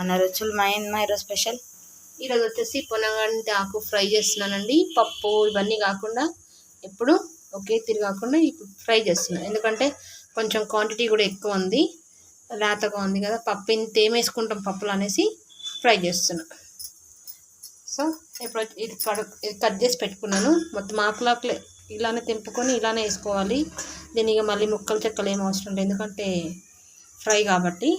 మన రుచులు మైన్ మా ఈరోజు స్పెషల్. ఈరోజు వచ్చేసి పొనగంటి ఆకు ఫ్రై చేస్తున్నానండి. పప్పు ఇవన్నీ కాకుండా ఎప్పుడు ఒకే తీరు కాకుండా ఇప్పుడు ఫ్రై చేస్తున్నాను. ఎందుకంటే కొంచెం క్వాంటిటీ కూడా ఎక్కువ ఉంది. లేతగా ఉంది కదా పప్పు ఇంత ఏమేసుకుంటాం పప్పులు అనేసి ఫ్రై చేస్తున్నా సో ఇప్పుడు ఇది కడు ఇది కట్ చేసి పెట్టుకున్నాను. మొత్తం ఆకులాకులే ఇలానే తెంపుకొని ఇలానే వేసుకోవాలి. దీని ఇక మళ్ళీ ముక్కలు చెక్కలు ఏం అవసరం లేదు. ఎందుకంటే ఫ్రై కాబట్టి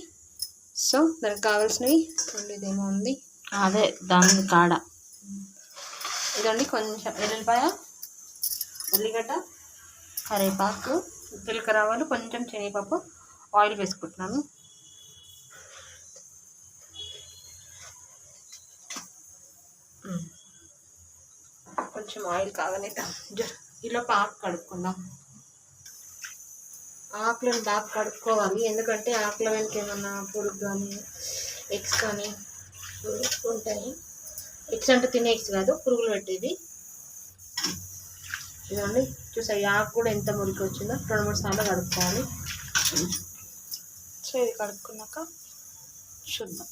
సో దానికి కావాల్సినవి ఇదేమో ఉంది అదే దాని కాడ. ఇదండి కొంచెం వెల్లుల్లిపాయ ఉల్లిగడ్డ కరివేపాకు జీలకర్ర ఆవాలు కొంచెం శనగపప్పు ఆయిల్ వేసుకుంటున్నాను. కొంచెం ఆయిల్ కాగనిద్దాం జ- ఇలా ఆకు కడుక్కుందాం. ఆకులను బాగా కడుక్కోవాలి. ఎందుకంటే ఆకుల వెనక ఏమన్నా పురుగు కానీ ఎగ్స్ కానీ ఉంటాయి. ఎగ్స్ అంటే తినే ఎగ్స్ కాదు పురుగులు పెట్టేది ఇదండి చూసా ఈ ఆకు కూడా ఎంత మురికి వచ్చిందో రెండు మూడు సార్లు కడుక్కోవాలి. సో ఇది కడుక్కున్నాక చూద్దాం.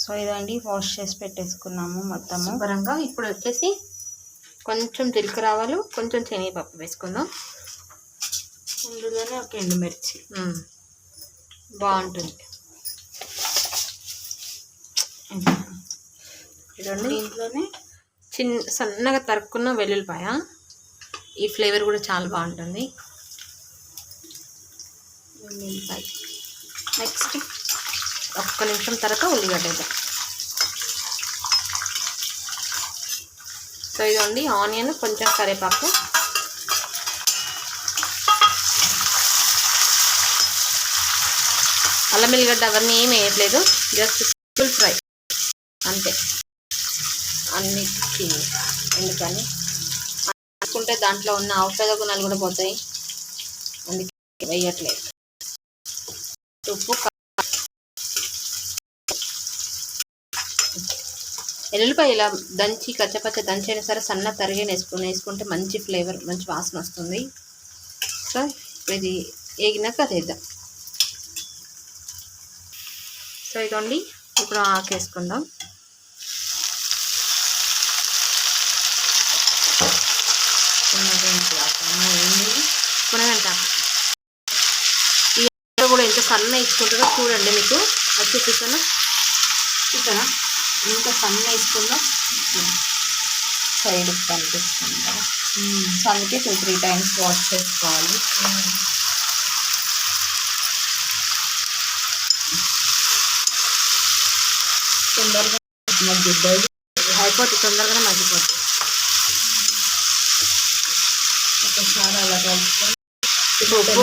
సో ఇదండి వాష్ చేసి పెట్టేసుకున్నాము మొత్తము. శుభ్రంగా ఇప్పుడు వచ్చేసి కొంచెం జీలకర్ర ఆవాలు కొంచెం శనగపప్పు వేసుకుందాం. ఇందులోనే ఒక ఎండుమిర్చి. బాగుంటుంది. ఇదండి దీంట్లోనే చిన్న సన్నగా తరుక్కున్న వెల్లుల్లిపాయ. ఈ ఫ్లేవర్ కూడా చాలా బాగుంటుంది. ఉల్లిపాయ నెక్స్ట్ ఒక్క నిమిషం తర్వాత ఉల్లిగడ్డ సో ఇదండి ఆనియన్ కొంచెం కరివేపాకు. అల్లం ఎల్లిగడ్డ అవన్నీ ఏమి వేయట్లేదు జస్ట్ ఫుల్ ఫ్రై. అంతే. అన్నిటికీ ఎందుకని? అనుకుంటే దాంట్లో ఉన్న ఔషధ గుణాలు కూడా పోతాయి. అందుకే వేయట్లేదు. ఉప్పు కా- ఎల్లుల్లిపాయ ఇలా దంచి కచ్చపచ్చ దంచైనా సరే సన్న తరిగిన వేసుకుని వేసుకుంటే మంచి ఫ్లేవర్ మంచి వాసన వస్తుంది. సో ఇది వేగినాక అదేద్దాం సో ఇదండి ఇప్పుడు ఆకు వేసుకుందాం ఈ కూడా ఎంత సన్న ఇచ్చుకుంటుందో చూడండి మీకు. అది చూపిస్తాను? చూసారా ఇంత సన్న వేసుకుందాం సైడ్ కనిపిస్తుంది కదా. సో అందుకే టూ త్రీ టైమ్స్ వాష్ చేసుకోవాలి. తొందరగా మగ్గిద్దాయి అయిపోతుంది తొందరగానే మగ్గిపోతుంది ఒకసారి అలా కలుపుకొని ఇప్పుడు ఉప్పు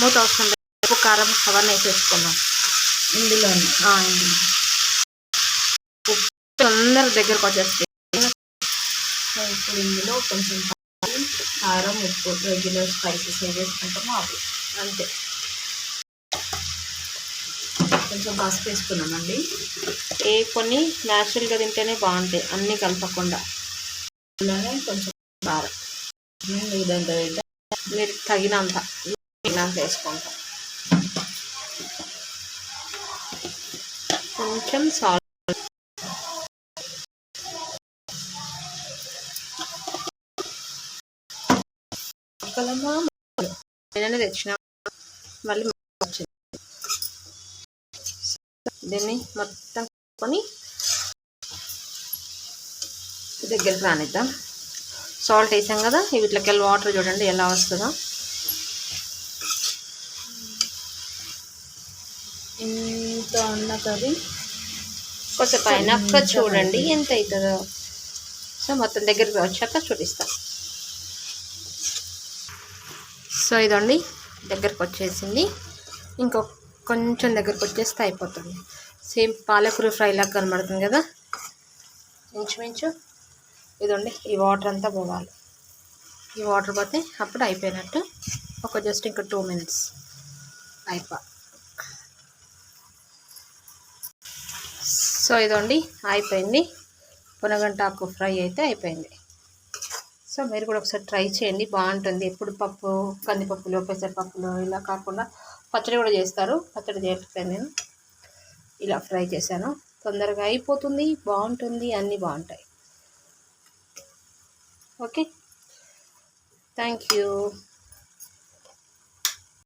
మూత అవసరం లేదు ఉప్పు కారం అవన్నీ వేసేసుకుందాం. ఇందులోనే? ఆ, ఇందులో. తొందర దగ్గరకు వచ్చేస్తాయి సో ఇప్పుడు ఇందులో కొంచెం కారం, ఉప్పు రెగ్యులర్ స్పైసెస్ వేసుకుంటామో అవి. అంతే. కొంచెం పసుపు వేసుకున్నామండి. ఏ కొన్ని న్యాచురల్గా తింటేనే బాగుంటాయి అన్నీ కలపకుండా. అందులోనే కొంచెం కారం. ఇదంతా మీరు తగినంత. తగినంత వేసుకుంటాం. కొంచెం సాల్ట్ కలమా నేనే తెచ్చిన. మళ్ళీ వచ్చింది. దీన్ని మొత్తం కొని దగ్గరికి రానిద్దాం. సాల్ట్ వేసాం కదా వీటిలోకి వెళ్ళి వాటర్ చూడండి ఎలా వస్తుందో. ఇంత అన్న కర్రీ. కొంచెం అయినాక చూడండి ఎంత అవుతుందో. సో మొత్తం దగ్గరికి వచ్చాక చూపిస్తాం. సో ఇదండి దగ్గరకు వచ్చేసింది. ఇంకొక కొంచెం దగ్గరకు వచ్చేస్తే అయిపోతుంది. సేమ్ పాలకూర ఫ్రై లాగా కనబడుతుంది కదా? ఇంచుమించు. ఇదండి ఈ వాటర్ అంతా పోవాలి. ఈ వాటర్ పోతే అప్పుడు అయిపోయినట్టు. ఒక జస్ట్ ఇంకా టూ మినిట్స్ అయిపో. సో ఇదండి అయిపోయింది. పునగంటాకు ఫ్రై అయితే అయిపోయింది. సో మీరు కూడా ఒకసారి ట్రై చేయండి. బాగుంటుంది. ఎప్పుడు పప్పు కందిపప్పులో పెసరపప్పులో ఇలా కాకుండా పచ్చడి కూడా చేస్తారు. పచ్చడి చేయట్లేదు నేను. ఇలా ఫ్రై చేశాను. తొందరగా అయిపోతుంది. బాగుంటుంది. అన్నీ బాగుంటాయి. ఓకే. Thank you.